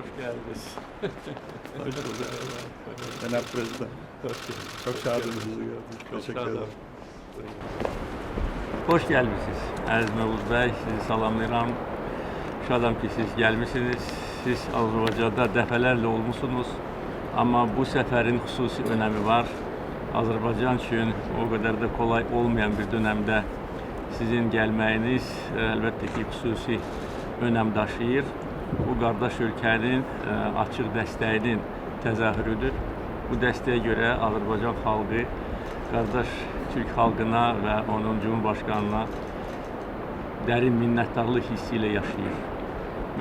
Hoş geldiniz. Hoş bulduk. Prezident. Çok şadınız. Teşekkür ederim. Hoş gelmişsiniz. Əziz Mevlud bəy, sizi salamlayıram. Şadam ki, siz gəlmisiniz. Siz Azərbaycanda dəfələrlə olmusunuz. Amma bu səfərin xüsusi önəmi var. Azərbaycan üçün o qədər də kolay olmayan bir dönəmdə sizin gəlməyiniz əlbəttə ki, xüsusi önəm daşıyır. Bu qardaş ölkənin e, açıq dəstəyinin təzahürüdür. Bu dəstəyə görə Azərbaycan xalqı qardaş Türk xalqına və onun Cumhurbaşqanına dərin minnətdarlıq hissi ilə yaşayır.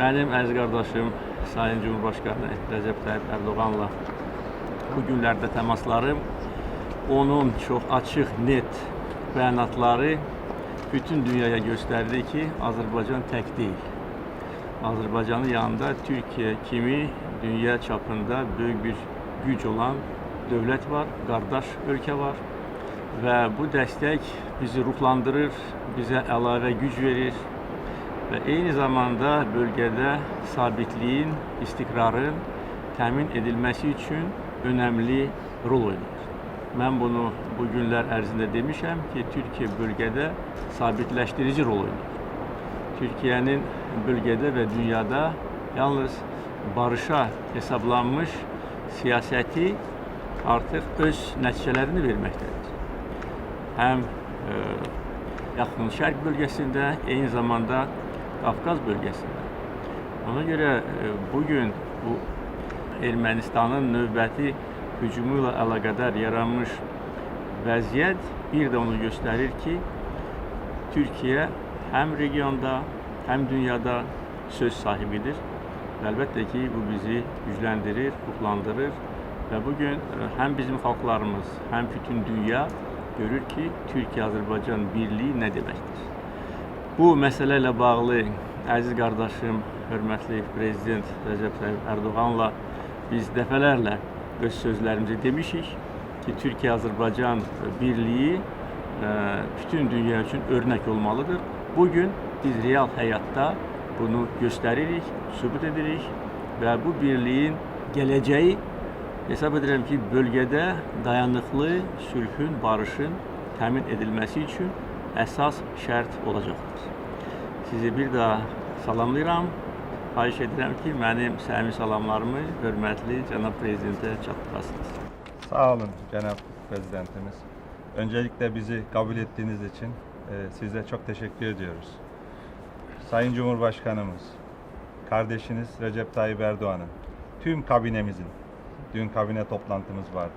Mənim əziz qardaşım Sayın Cumhurbaşqanı Rəcəb Tayyip Ərdoğanla bu günlərdə təmaslarım onun çox açıq, net bəyanatları bütün dünyaya göstərdi ki, Azərbaycan tək deyil. Azərbaycanın yanında Türkiyə kimi dünya çapında böyük bir güc olan dövlət var, qardaş ölkə var və bu dəstək bizi ruhlandırır, bizə əlavə güc verir və eyni zamanda bölgədə sabitliyin, istiqrarın təmin edilməsi üçün önəmli rol oynayır. Mən bunu bu günlər ərzində demişəm ki, Türkiyə bölgədə sabitləşdirici rol oynayır. Türkiyənin bölgədə və dünyada yalnız barışa hesablanmış siyasəti artıq öz nəticələrini verməkdədir. Həm e, Yaxın Şərq bölgəsində, eyni zamanda Qafqaz bölgəsində. Ona görə e, bu gün bu Ermənistanın növbəti hücumu ilə əlaqədar yaranmış vəziyyət bir də onu göstərir ki, Türkiyə həm regionda, həm dünyada söz sahibidir. Əlbəttə ki, bu bizi gücləndirir, ruhlandırır və bu gün e, həm bizim xalqlarımız, həm bütün dünya görür ki, Türkiyə-Azərbaycan birliyi nə deməkdir. Bu ilə bağlı əziz qardaşım, hörmətli prezident Rəcəb Tayyip Ərdoğanla biz dəfələrlə öz sözlərimizi demişik ki, Türkiyə-Azərbaycan birliyi e, bütün dünya üçün örnək olmalıdır. Bu gün biz real həyatda bunu göstəririk, sübut edirik və bu birliyin gələcəyi hesab edirəm ki, bölgədə dayanıqlı sülhün, barışın təmin edilməsi üçün əsas şərt olacaqdır. Sizi bir daha salamlayıram. Xahiş edirəm ki, mənim səmimi salamlarımı hörmətli cənab prezidentə çatdırasınız. Sağ olun Cenab Prezidentimiz. Öncelikle bizi kabul ettiğiniz için size çok teşekkür ediyoruz. Sayın Cumhurbaşkanımız, kardeşiniz Recep Tayyip Erdoğan'ın, tüm kabinemizin, dün kabine toplantımız vardı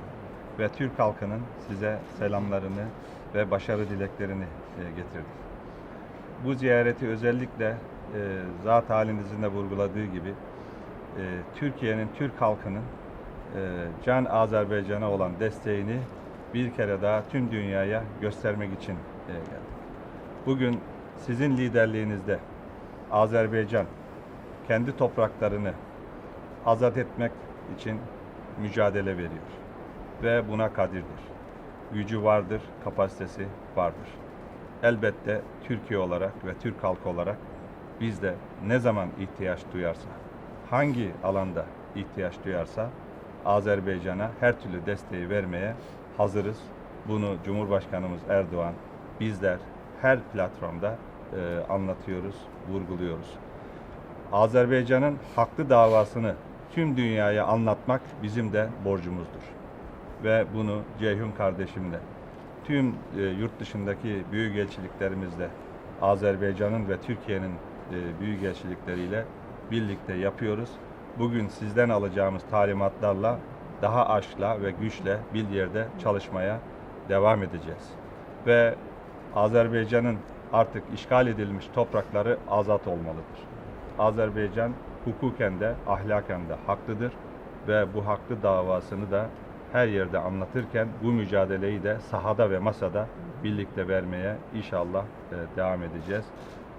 ve Türk halkının size selamlarını ve başarı dileklerini e, getirdik. Bu ziyareti özellikle e, zat halinizin de vurguladığı gibi e, Türkiye'nin, Türk halkının Can Azerbaycan'a olan desteğini bir kere daha tüm dünyaya göstermek için geldik. Bugün sizin liderliğinizde Azerbaycan kendi topraklarını azat etmek için mücadele veriyor ve buna kadirdir. Gücü vardır, kapasitesi vardır. Elbette Türkiye olarak ve Türk halkı olarak biz de ne zaman ihtiyaç duyarsa, hangi alanda ihtiyaç duyarsa Azerbaycan'a her türlü desteği vermeye hazırız. Bunu Cumhurbaşkanımız Erdoğan, bizler her platformda e, anlatıyoruz, vurguluyoruz. Azerbaycan'ın haklı davasını tüm dünyaya anlatmak bizim de borcumuzdur. Ve bunu Ceyhun kardeşimle, tüm e, yurt dışındaki büyükelçiliklerimizle, Azerbaycan'ın ve Türkiye'nin e, büyükelçilikleriyle birlikte yapıyoruz. Bugün sizden alacağımız talimatlarla daha aşkla ve güçle bir yerde çalışmaya devam edeceğiz. Ve Azerbaycan'ın artık işgal edilmiş toprakları azat olmalıdır. Azerbaycan hukuken de ahlaken de haklıdır ve bu haklı davasını da her yerde anlatırken bu mücadeleyi de sahada ve masada birlikte vermeye inşallah e, devam edeceğiz.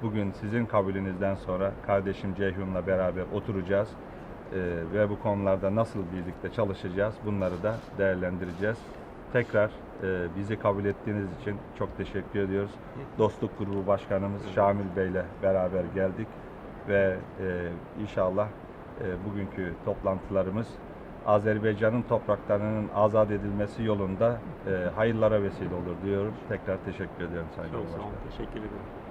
Bugün sizin kabulünüzden sonra kardeşim Ceyhun'la beraber oturacağız e, ve bu konularda nasıl birlikte çalışacağız bunları da değerlendireceğiz. Tekrar e, bizi kabul ettiğiniz için çok teşekkür ediyoruz. Dostluk Grubu Başkanımız Şamil Bey'le beraber geldik ve e, inşallah e, bugünkü toplantılarımız Azerbaycan'ın topraklarının azat edilmesi yolunda e, hayırlara vesile olur diyorum. Tekrar teşekkür ediyorum Sayın Çok sağ olun. Teşekkür ederim.